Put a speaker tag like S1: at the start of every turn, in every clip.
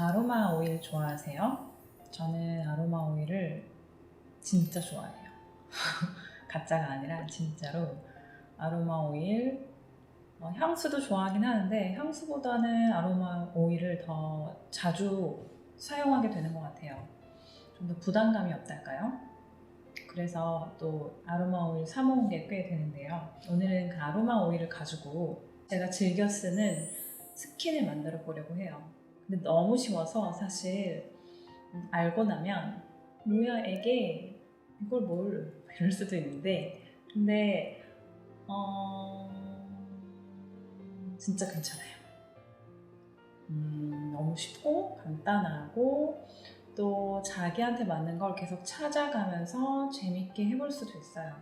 S1: 아로마 오일 좋아하세요? 저는 아로마 오일을 진짜 좋아해요. 가짜가 아니라 진짜로 아로마 오일 어, 향수도 좋아하긴 하는데 향수보다는 아로마 오일을 더 자주 사용하게 되는 것 같아요. 좀 더 부담감이 없달까요? 그래서 또 아로마 오일 사 모은 게 꽤 되는데요. 오늘은 그 아로마 오일을 가지고 제가 즐겨 쓰는 스킨을 만들어 보려고 해요. 근데 너무 쉬워서 사실 음, 알고 나면 뭐야 애게 이걸 뭘 이럴 수도 있는데 근데 어 진짜 괜찮아요. 음, 너무 쉽고 간단하고 또 자기한테 맞는 걸 계속 찾아가면서 재밌게 해볼 수도 있어요.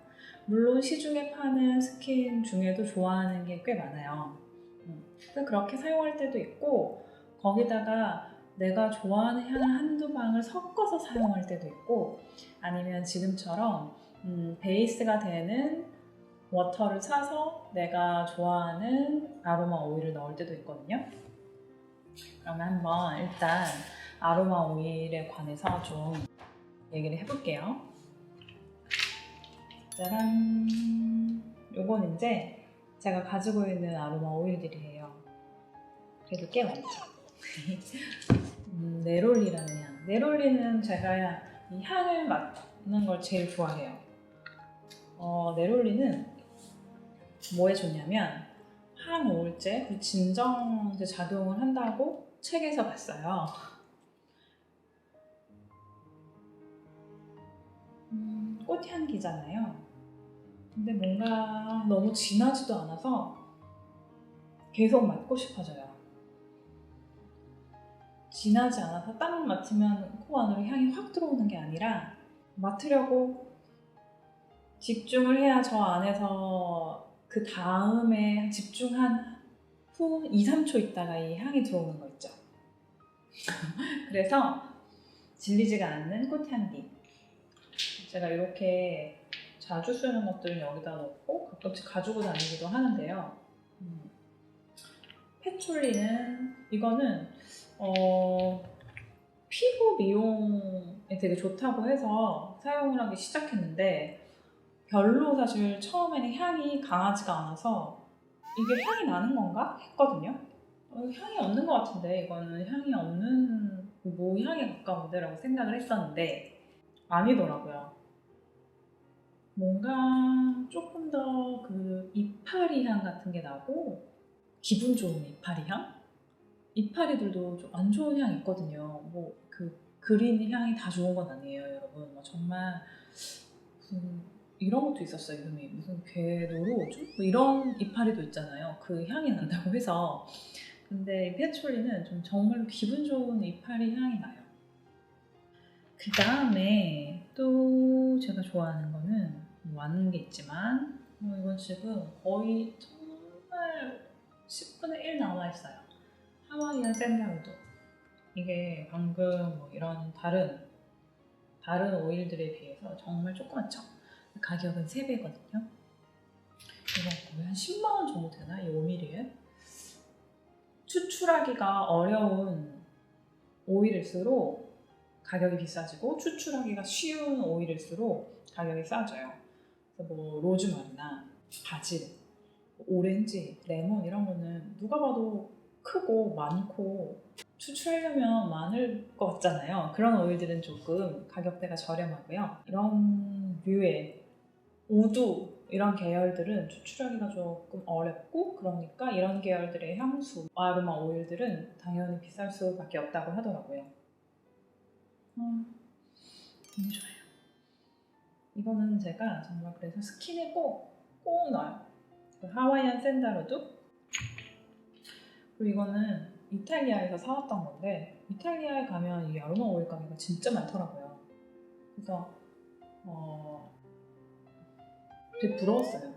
S1: 물론 시중에 파는 스킨 중에도 좋아하는 게 꽤 많아요. 음, 그렇게 사용할 때도 있고 거기다가 내가 좋아하는 향을 한두 방을 섞어서 사용할 때도 있고 아니면 지금처럼 음, 베이스가 되는 워터를 사서 내가 좋아하는 아로마 오일을 넣을 때도 있거든요. 그러면 한번 일단 아로마 오일에 관해서 좀 얘기를 해볼게요. 짜란! 요건 이제 제가 가지고 있는 아로마 오일들이에요. 그래도 꽤 많죠. 음, 네롤리라는 향. 네롤리는 제가 이 향을 맡는 걸 제일 좋아해요. 어, 네롤리는 뭐에 좋냐면 항우울제, 그리고 진정제 작용을 한다고 책에서 봤어요. 음, 꽃향기잖아요. 근데 뭔가 너무 진하지도 않아서 계속 맡고 싶어져요. 진하지 않아서 딱 맡으면 코 안으로 향이 확 들어오는 게 아니라 맡으려고 집중을 해야 저 안에서 그 다음에 집중한 후 2, 3초 있다가 이 향이 들어오는 거 있죠. 그래서 질리지가 않는 꽃향기. 제가 이렇게 자주 쓰는 것들은 여기다 넣고 가끔씩 가지고 다니기도 하는데요. 음. 페촐리는 이거는 어, 피부 미용에 되게 좋다고 해서 사용을 하기 시작했는데 별로 사실 처음에는 향이 강하지가 않아서 이게 향이 나는 건가 했거든요. 어, 향이 없는 것 같은데 이거는 향이 없는 모향에 가까운데라고 생각을 했었는데 아니더라고요. 뭔가 조금 더 그 이파리 향 같은 게 나고 기분 좋은 이파리 향? 이파리들도 좀 안 좋은 향 있거든요. 뭐 그 그린 향이 다 좋은 건 아니에요, 여러분. 뭐 정말 무슨 이런 것도 있었어요, 이름이 무슨 괴노루죠? 뭐 이런 이파리도 있잖아요. 그 향이 난다고 해서. 근데 이 페촐리는 좀 정말로 기분 좋은 이파리 향이 나요. 그 다음에 또 제가 좋아하는 거는 많은 게 있지만 뭐 이건 지금 거의 정말 10분의 1 나와 있어요. 하와이안 샌달우드. 이게 방금 뭐 이런 다른 다른 오일들에 비해서 정말 조그맣죠. 가격은 3배거든요. 이거 거의 한 10만 원 정도 되나? 이 5mm에? 추출하기가 어려운 오일일수록 가격이 비싸지고 추출하기가 쉬운 오일일수록 가격이 싸져요. 그래서 뭐 로즈마리나 바질, 오렌지, 레몬 이런 거는 누가 봐도 크고 많고 추출하려면 많을 것 같잖아요. 그런 오일들은 조금 가격대가 저렴하고요. 이런 류의 우두 이런 계열들은 추출하기가 조금 어렵고 그러니까 이런 계열들의 향수, 아로마 오일들은 당연히 비쌀 수밖에 없다고 하더라고요. 음, 너무 좋아요. 이거는 제가 정말 그래서 스킨에 꼭, 꼭 넣어요. 그 하와이안 샌다로도 그리고 이거는 이탈리아에서 사왔던 건데 이탈리아에 가면 이 아로마 오일 가게가 진짜 많더라고요. 그래서 어, 되게 부러웠어요.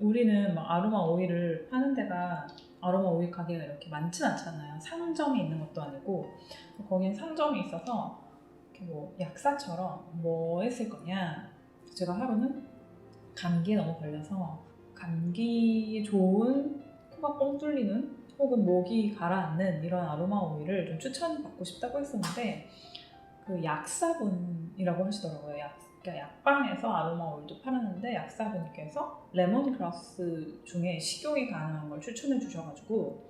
S1: 우리는 막 아로마 오일을 파는 데가 아로마 오일 가게가 이렇게 많진 않잖아요. 상점이 있는 것도 아니고 거긴 상점이 있어서 이렇게 뭐 약사처럼 뭐 했을 거냐. 제가 하루는 감기에 너무 걸려서 감기에 좋은 코가 뻥 뚫리는 혹은 목이 가라앉는 이런 아로마 오일을 좀 추천받고 싶다고 했었는데 그 약사분이라고 하시더라고요. 약, 그러니까 약방에서 아로마 오일도 팔았는데 약사분께서 레몬그라스 중에 식용이 가능한 걸 추천해 주셔가지고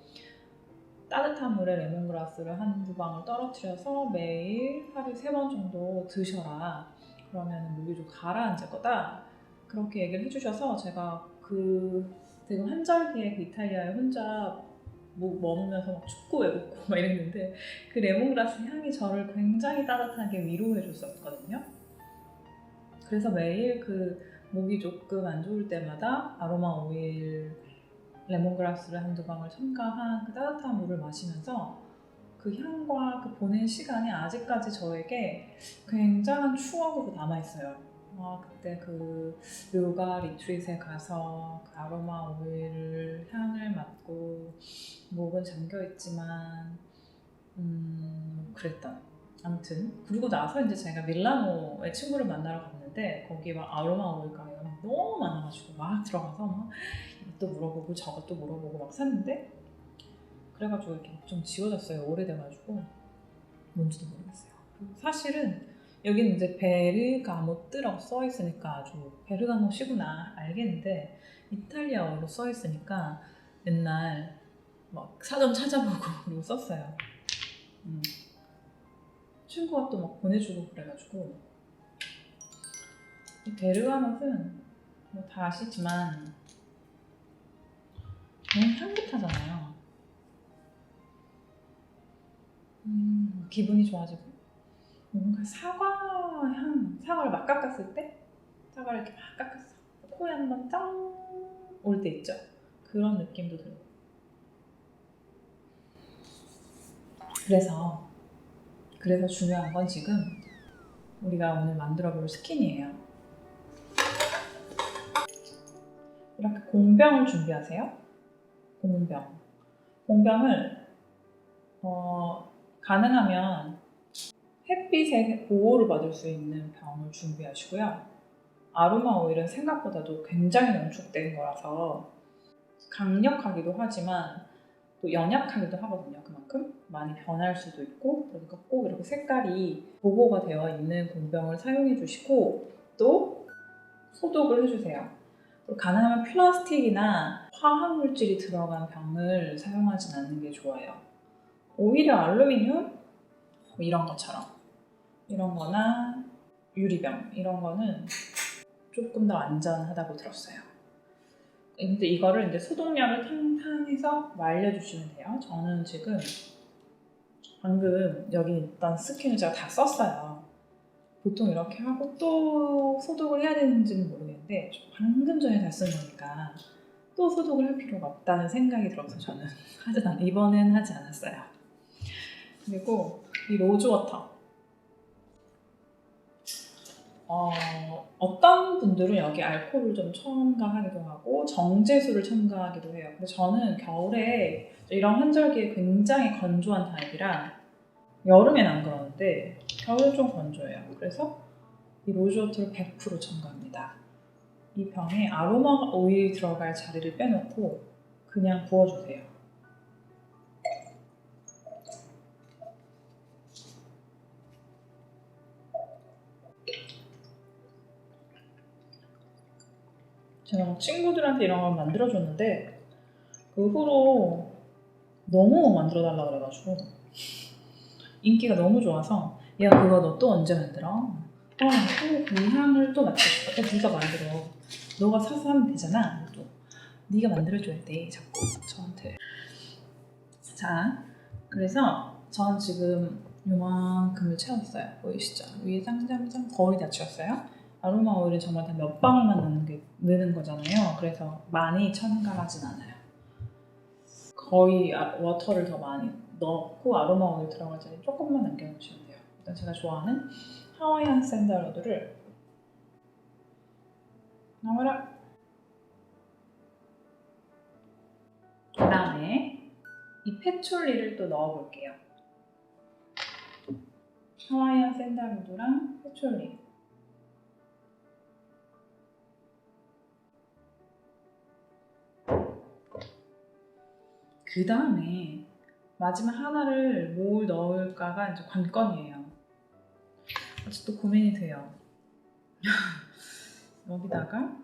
S1: 따뜻한 물에 레몬그라스를 한 두 방울 떨어뜨려서 매일 하루에 세번 정도 드셔라. 그러면 목이 좀 가라앉을 거다. 그렇게 얘기를 해주셔서 제가 그 되게 환절기에 그 이탈리아에 혼자 목 머무면서 막 축구 외웠고 막 이랬는데 그 레몬그라스 향이 저를 굉장히 따뜻하게 위로해 줬었거든요. 그래서 매일 그 목이 조금 안 좋을 때마다 아로마 오일 레몬그라스를 한두 방울 첨가한 그 따뜻한 물을 마시면서 그 향과 그 보낸 시간이 아직까지 저에게 굉장한 추억으로 남아있어요. 아, 그때 그 요가 리트릿에 가서 그 아로마 오일 향을 맡고 목은 잠겨 있지만 음 그랬던. 아무튼. 그리고 나서 이제 제가 밀라노에 친구를 만나러 갔는데 거기 막 아로마 오일 가게가 막 너무 많아가지고 막 들어가서 막 이것도 물어보고 저것도 물어보고 막 샀는데 그래가지고 이렇게 좀 지워졌어요. 오래돼가지고. 뭔지도 모르겠어요. 사실은 여기는 이제 베르가모트라고 써 있으니까 아주 베르가모시구나 알겠는데 이탈리아어로 써 있으니까 맨날 막 사전 찾아보고 그리고 썼어요. 음. 친구가 또 막 보내주고 그래가지고 이 베르가못은 뭐 다 아시지만 너무 향긋하잖아요. 음, 기분이 좋아지고 뭔가 사과 향, 사과를 막 깎았을 때 사과를 이렇게 막 깎았어. 코에 한 번 짱 올 때 있죠. 그런 느낌도 들고. 그래서 그래서 중요한 건 지금 우리가 오늘 만들어 볼 스킨이에요. 이렇게 공병을 준비하세요. 공병. 공병을 어, 가능하면 햇빛에 보호를 받을 수 있는 병을 준비하시고요. 아로마 오일은 생각보다도 굉장히 농축된 거라서 강력하기도 하지만 또 연약하기도 하거든요. 그만큼 많이 변할 수도 있고 그러니까 꼭 이렇게 색깔이 보호가 되어 있는 공병을 사용해 주시고 또 소독을 해주세요. 그리고 가능하면 플라스틱이나 화학 물질이 들어간 병을 사용하진 않는 게 좋아요. 오히려 알루미늄 뭐 이런 것처럼 이런 거나 유리병 이런 거는 조금 더 안전하다고 들었어요. 근데 이거를 이제 소독약을 탕탕해서 말려주시면 돼요. 저는 지금 방금 여기 있던 스킨을 제가 다 썼어요. 보통 이렇게 하고 또 소독을 해야 되는지는 모르겠는데 방금 전에 다 쓴 거니까 또 소독을 할 필요가 없다는 생각이 들어서 저는 하지 않, 이번엔 하지 않았어요. 그리고 이 로즈워터 어, 어떤 분들은 여기 알코올을 좀 첨가하기도 하고 정제수를 첨가하기도 해요. 근데 저는 겨울에 이런 환절기에 굉장히 건조한 타입이라 여름엔 안 그러는데 겨울은 좀 건조해요. 그래서 이 로즈워터를 100% 첨가합니다. 이 병에 아로마 오일이 들어갈 자리를 빼놓고 그냥 부어주세요. 막 친구들한테 이런 걸 만들어줬는데 그 후로 너무 만들어달라 그래가지고 인기가 너무 좋아서 야 그거 너 또 언제 만들어? 어또그 향을 또 맡고 싶어. 네가 만들어. 너가 사서 하면 되잖아. 또 네가 만들어줘야 돼. 자꾸 저한테. 자 그래서 전 지금 요만큼을 채웠어요. 보이시죠? 위에 짱짱짱 거의 다 채웠어요. 아로마 오일은 정말 다 몇 방울만 넣는 게 넣는 거잖아요. 그래서 많이 첨가하진 않아요. 거의 아- 워터를 더 많이 넣고 아로마 오일 들어갈 자리 조금만 남겨놓으시면 돼요. 일단 제가 좋아하는 하와이안 샌들우드를 나와라. 그 다음에 이 패촐리를 또 넣어볼게요. 하와이안 샌들우드랑 패촐리. 그 다음에 마지막 하나를 뭘 넣을까가 이제 관건이에요. 아직도 고민이 돼요. 여기다가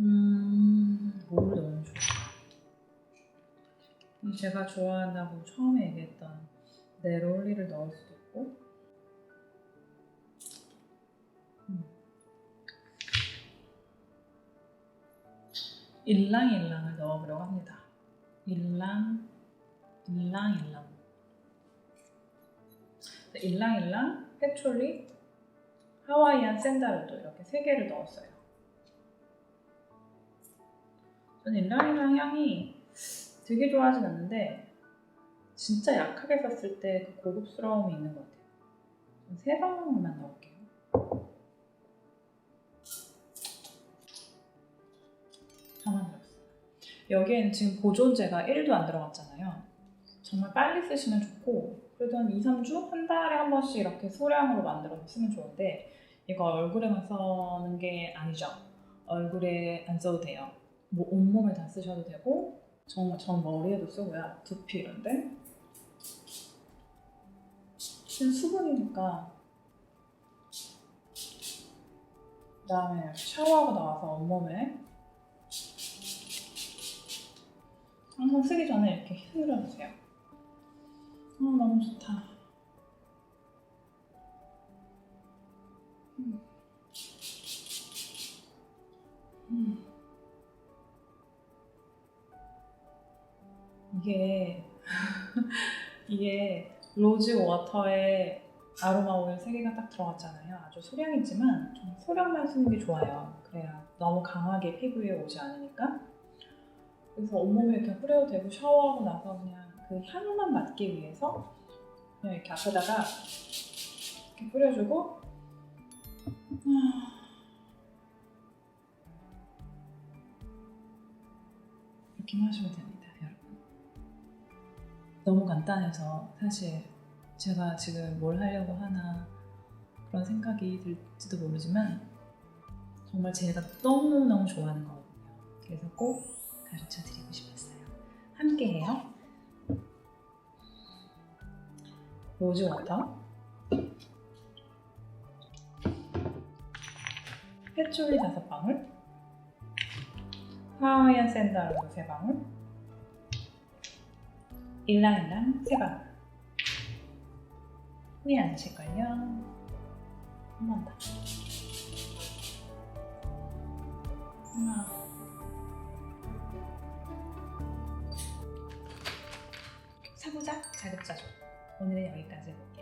S1: 음, 뭘 넣으면 좋을까? 이 제가 좋아한다고 처음에 얘기했던 네롤리를 넣을 수도 있고 음. 일랑일랑을 넣어보려고 합니다. 일랑, 일랑 일랑. 일랑 일랑, 페촐리, 하와이안 샌다르도 이렇게 세 개를 넣었어요. 저는 일랑일랑 향이 되게 좋아하진 않는데 진짜 약하게 썼을 때 그 고급스러움이 있는 것 같아요. 세 방울만 넣을게요. 여기에는 지금 보존제가 1도 안 들어갔잖아요. 정말 빨리 쓰시면 좋고 그래도 한 2, 3주? 한 달에 한 번씩 이렇게 소량으로 만들어서 쓰면 좋은데 이거 얼굴에만 쓰는 게 아니죠. 얼굴에 안 써도 돼요. 뭐 온몸에 다 쓰셔도 되고 정말 전 머리에도 쓰고요. 두피 이런데 지금 수분이니까 그다음에 샤워하고 나와서 온몸에 항상 쓰기 전에 이렇게 휘둘러주세요. 아 너무 좋다. 음. 음. 이게 이게 로즈 워터에 아로마 오일 3개가 딱 들어갔잖아요. 아주 소량이지만 좀 소량만 쓰는 게 좋아요. 그래야 너무 강하게 피부에 오지 않으니까. 그래서 온몸에 이렇게 뿌려도 되고 샤워하고 나서 그냥 그 향만 맡기 위해서 그냥 이렇게 앞에다가 이렇게 뿌려주고 아. 이렇게만 하시면 됩니다, 여러분. 너무 간단해서 사실 제가 지금 뭘 하려고 하나 그런 생각이 들지도 모르지만 정말 제가 너무너무 좋아하는 거거든요. 그래서 꼭 가르쳐 드리고 싶었어요. 함께 해요. 로즈 워터, 페초리 다섯 방울, 하와이안 샌드알로 세 방울, 일랑일랑 세 방울. 후회 안 하실걸요? 한 번 더. 하나. 사부작 자급자족. 오